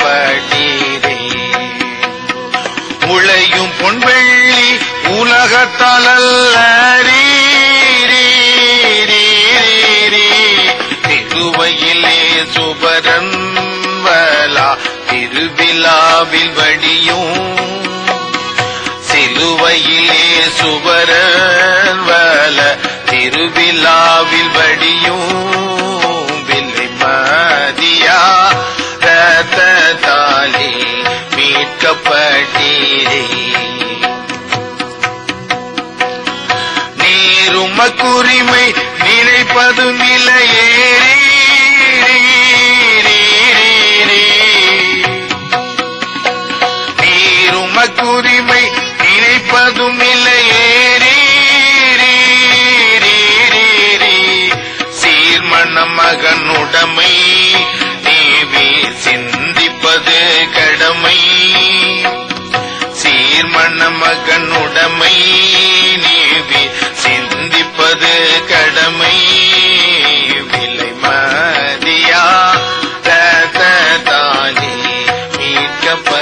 படிவே முளையும் பொன்வெள்ளி உலகத்தலல்லரீ திருவையிலே சுபரன் வலா திருவிழாவில் வடியும். சிலுவையிலே சுபரன் வல திருவிழாவில் வடியும். பாலே மீட்கப்பட்டீரே. நீருமக்குரிமை நினைப்பதும் இல்லையே. நீருமக்குரிமை நினைப்பதும் இல்லையே. சீர்மண மகனுடமை நீதி சிந்திப்பது கடமை. விலை மதியா தானே மீட்கப்ப